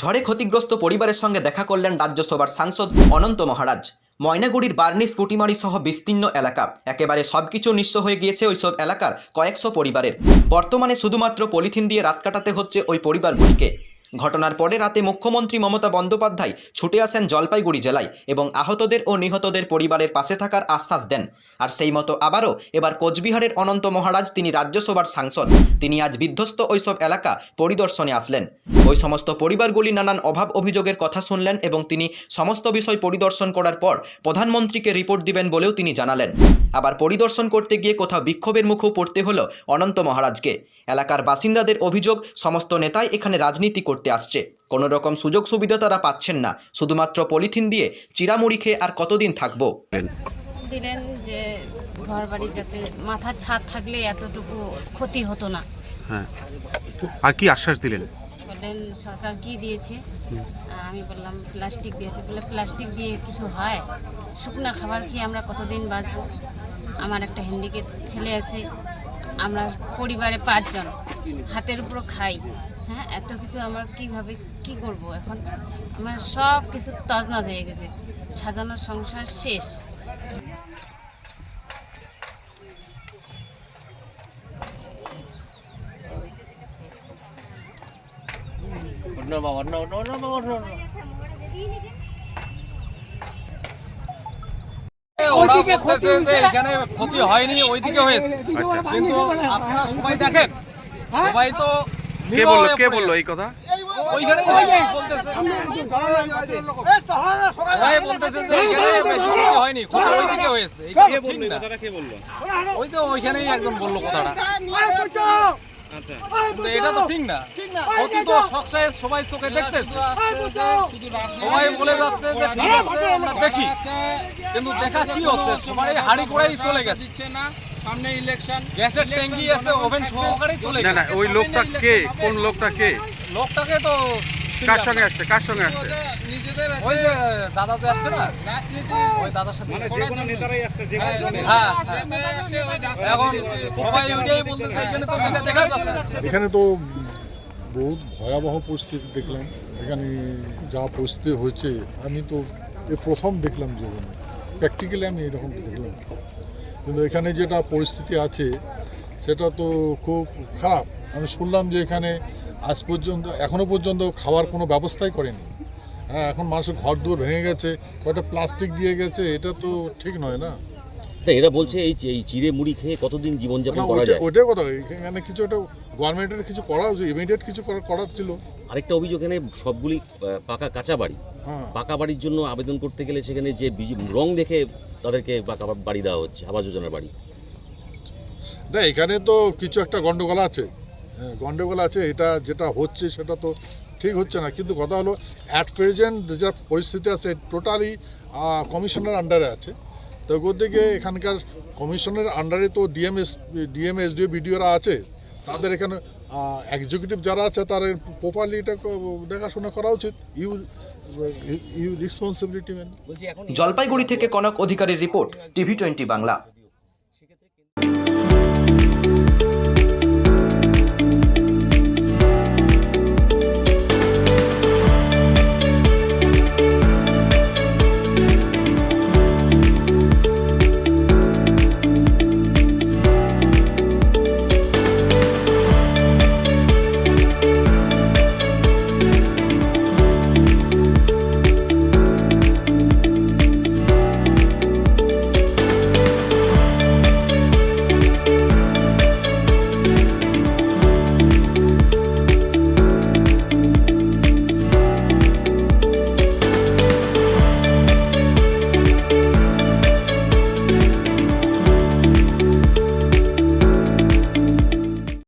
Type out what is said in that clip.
ঝড়ে ক্ষতিগ্রস্ত পরিবারের সঙ্গে দেখা করলেন রাজ্যসভার সাংসদ অনন্ত মহারাজ। ময়নাগুড়ির বার্নিস পুটিমারি সহ বিস্তীর্ণ এলাকা। একেবারে সবকিছু নিঃস্ব হয়ে গিয়েছে ওইসব এলাকার কয়েকশো পরিবারের। বর্তমানে শুধুমাত্র পলিথিন দিয়ে রাত কাটাতে হচ্ছে ওই পরিবারগুলিকে। ঘটনার পরে রাতে মুখ্যমন্ত্রী মমতা বন্দ্যোপাধ্যায় ছুটে আসেন জলপাইগুড়ি জেলায় এবং আহতদের ও নিহতদের পরিবারের পাশে থাকার আশ্বাস দেন। আর সেই মতো আবারও এবার কোচবিহারের অনন্ত মহারাজ, তিনি রাজ্যসভার সাংসদ। তিনি আজ বিধ্বস্ত ওইসব এলাকা পরিদর্শনে আসলেন। ওই সমস্ত পরিবারগুলি নানান অভাব অভিযোগের কথা শুনলেন এবং তিনি সমস্ত বিষয় পরিদর্শন করার পর প্রধানমন্ত্রীকে রিপোর্ট দিবেন বলেও তিনি জানালেন। আবার পরিদর্শন করতে গিয়ে কোথাও বিক্ষোভের মুখেও পড়তে হলো অনন্ত মহারাজকে। এলাকার বাসিন্দাদের অভিযোগ সমস্ত নেতাই এখানে রাজনীতি করতে আসছে। কোনো রকম সুযোগ সুবিধা তারা পাচ্ছেন না। শুধুমাত্র পলিথিন দিয়ে চিরামুড়ি খেয়ে আর কতদিন থাকব? দিলেন যে ঘর বাড়ি যাতে মাথার ছাদ থাকলে এতটুকু ক্ষতি হতো না। হ্যাঁ। আর কি আশ্বাস দিলেন? বললেন সরকার কি দিয়েছে? আমি বললাম প্লাস্টিক দিয়েছে। বলে প্লাস্টিক দিয়ে কিছু হয়? শুকনা খাবার খেয়ে আমরা কতদিন বাঁচবো? আমার একটা হ্যান্ডিক্যাপ ছেলে আছে আমরা পরিবারে পাঁচজন হাতের উপর খাই। হ্যাঁ এত কিছু আমার কীভাবে কি করব এখন? আমার সব কিছু তজনজ হয়ে গেছে। সাজানোর সংসার শেষ। No, ওইদিকে ক্ষতি এখানে ক্ষতি হয়নি ওইদিকে হয়েছে। কিন্তু আপনারা সবাই দেখেন। সবাই তো কে বলল কে বলল এই কথা? ওইখানে বলতেছে যে এখানে হয়নি ক্ষতি ওইদিকে হয়েছে। ওই তো ওইখানেই একজন বলল কথাটা। কিন্তু এটা তো ঠিক না। অতি তো সবসায় সবাই চোখে দেখতেছে। সবাই বলে যাচ্ছে যে ঠিক আছে আমরা দেখি। কিন্তু দেখা কি হচ্ছে সবাই হাড়ি করেই চলে গেছে। না সামনে ইলেকশন গ্যাসের ট্যাঙ্কি আছে ওভেন সহকারে চলে না না ওই লোকটা কে? কোন লোকটা কে? লোকটাকে তো কার সঙ্গে আসছে? কার সঙ্গে আসছে? ওই যে দাদা যে আসছে না? ওই দাদার সাথে যে কোনো নেতারাই আসছে যে। এখন সবাই ওইটাই বলতেছে এখানে তো সেটা দেখা যাচ্ছে না। এখানে তো বহুত ভয়াবহ পরিস্থিতি দেখলাম। এখানে যা পরিস্থিতি হয়েছে আমি তো এ প্রথম দেখলাম জীবনে প্র্যাকটিক্যালি আমি এরকম দেখলাম। কিন্তু এখানে যেটা পরিস্থিতি আছে সেটা তো খুব খারাপ। আমি শুনলাম যে এখানে আজ পর্যন্ত এখনও পর্যন্ত খাওয়ার কোনো ব্যবস্থাই করেনি। হ্যাঁ এখন মানুষের ঘর দুয়ার ভেঙে গেছে কয়টা প্লাস্টিক দিয়ে গেছে এটা তো ঠিক নয় না? এরা বলছে এই এই চিড়ে মুড়ি খেয়ে কতদিন জীবনযাপন করা যায়? ওইটাই কথা এখানে কিছু একটা গভর্নমেন্টের কিছু করা উচিত ইমিডিয়েট কিছু করা করার ছিল। আরেকটা অভিযোগ এখানে সবগুলি পাকা কাঁচা বাড়ি। হ্যাঁ। পাকা বাড়ির জন্য আবেদন করতে গেলে সেখানে যে রং দেখে তাদেরকে পাকা বাড়ি দেওয়া হচ্ছে আবাস যোজনার বাড়ি। না এখানে তো কিছু একটা গন্ডগোল আছে। গন্ডগোল আছে, এটা যেটা হচ্ছে সেটা তো ঠিক হচ্ছে না। কিন্তু কথা হলো অ্যাট প্রেজেন্ট যা পরিস্থিতি আছে টোটালি কমিশনের আন্ডারে আছে। তো দিকে এখানকার কমিশনের আন্ডারে তো ডিএমএস ডিএম এসডিও বিডিওরা আছে। তাদের এখানে এক্সিকিউটিভ যারা আছে, তাদের প্রপারলি এটা দেখাশোনা করা উচিত। ইউ ইউ রেসপন্সিবিলিটি জলপাইগুড়ি থেকে কনক অধিকারীর রিপোর্ট টিভি টোয়েন্টি বাংলা।